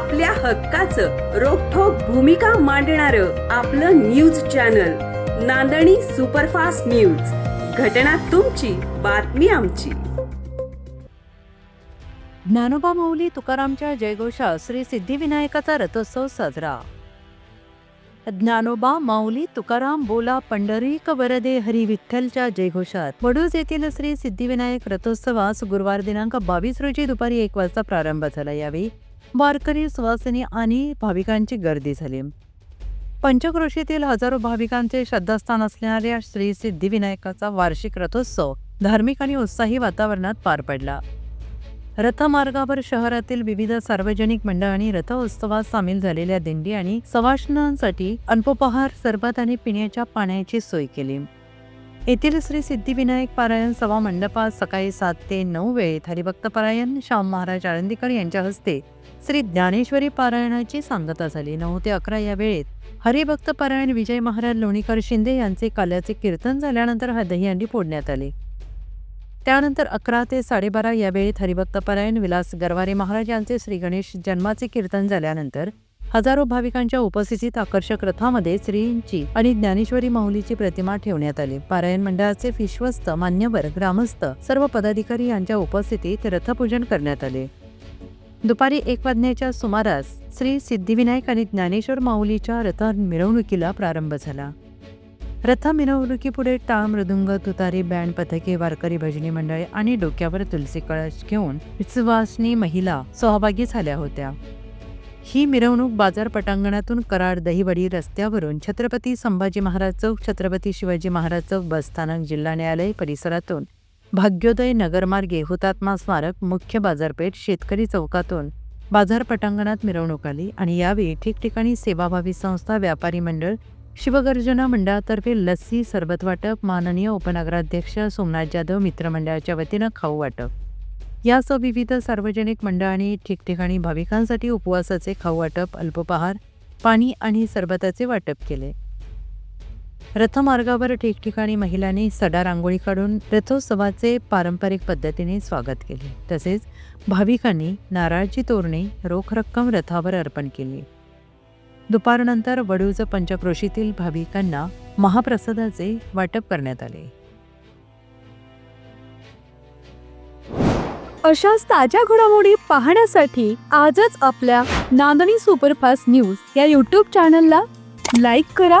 आपल्या हक्काचं रोखोक भूमिका मांडणार आपलं news channel Nandani superfast news. घटना तुमची बातमी आमची. ज्ञानोबा माऊली तुकारामच्या जयघोषात श्री सिद्धिविनायकाचा रथोत्सव साजरा. ज्ञानोबा माऊली तुकाराम बोला पंढरीक वरदे हरी विठ्ठलच्या जयघोषात. वडूज येथील श्री सिद्धिविनायक रथोत्सवास गुरुवार दिनांक बावीस रोजी दुपारी एक वाजता प्रारंभ झाला. यावेळी वारकरी सुवासिनी आणि भाविकांची गर्दी झाली. पंचक्रोशीतील हजारो भाविकांचे श्रद्धास्थान असणाऱ्या श्री सिद्धिविनायकाचा वार्षिक रथोत्सव धार्मिक आणि उत्साही वातावरणात पार पडला. रथमार्गावर शहरातील विविध सार्वजनिक मंडळांनी रथोत्सवात सामील झालेल्या दिंडी आणि सवासणांसाठी अल्पोपहार सरबत आणि पिण्याच्या पाण्याची सोय केली. येथील श्री सिद्धिविनायक पारायण सभा मंडपात सकाळी सात ते नऊ वेळेत हरिभक्त पारायण श्याम महाराज आळंदीकर यांच्या हस्ते श्री ज्ञानेश्वरी पारायणाची सांगता झाली. नऊ ते अकरा या वेळेत हरिभक्त पारायण विजय महाराज लोणीकर शिंदे यांचे काल्याचे कीर्तन झाल्यानंतर हा दहीहंडी फोडण्यात आली. त्यानंतर अकरा ते साडेबारा या वेळेत हरिभक्त पारायण विलास गरवारे महाराज यांचे श्री गणेश जन्माचे कीर्तन झाल्यानंतर हजारो भाविकांच्या उपस्थितीत आकर्षक रथामध्ये श्रींची आणि ज्ञानेश्वरी माऊलीची प्रतिमा ठेवण्यात आली. पारायण मंडळाचे विश्वस्त मान्यवर ग्रामस्थ सर्व पदाधिकारी यांच्या उपस्थितीत रथपूजन करण्यात आले. दुपारी एक वाजण्याच्या सुमारास श्री सिद्धिविनायक आणि ज्ञानेश्वर माऊलीच्या रथ मिरवणुकीला प्रारंभ झाला. रथ मिरवणुकीपुढे टाळ मृदुंग तुतारी बँड पथके वारकरी भजनी मंडळे आणि डोक्यावर तुलसी कळश घेऊन विश्वासनी महिला सहभागी झाल्या होत्या. ही मिरवणूक बाजार पटांगणातून कराड दहिवडी रस्त्यावरून छत्रपती संभाजी महाराज चौक छत्रपती शिवाजी महाराज चौक बसस्थानक जिल्हा न्यायालय परिसरातून भाग्योदय नगरमार्गे हुतात्मा स्मारक मुख्य बाजारपेठ शेतकरी चौकातून. बाजार पटांगणात मिरवणूक आली आणि यावेळी ठिकठिकाणी सेवाभावी संस्था व्यापारी मंडळ शिवगर्जना मंडळातर्फे लस्सी सरबत वाटप माननीय उपनगराध्यक्ष सोमनाथ जाधव मित्रमंडळाच्या वतीनं खाऊ वाटप. यासह विविध सार्वजनिक मंडळांनी ठिकठिकाणी भाविकांसाठी उपवासाचे खाऊ वाटप अल्पोपहार पाणी आणि सरबताचे वाटप केले. रथमार्गावर ठिकठिकाणी महिलांनी सडा रांगोळी काढून रथोत्सवाचे पारंपरिक पद्धतीने स्वागत केले. तसेच भाविकांनी नारळाची तोरणे रोख रक्कम रथावर अर्पण केली. दुपारनंतर वडूज पंचक्रोशीतील भाविकांना महाप्रसादाचे वाटप करण्यात आले. अशाच ताज्या घडामोडी पाहण्यासाठी आजच आपल्या नांदणी सुपरफास्ट न्यूज या यूट्यूब चॅनलला लाईक करा.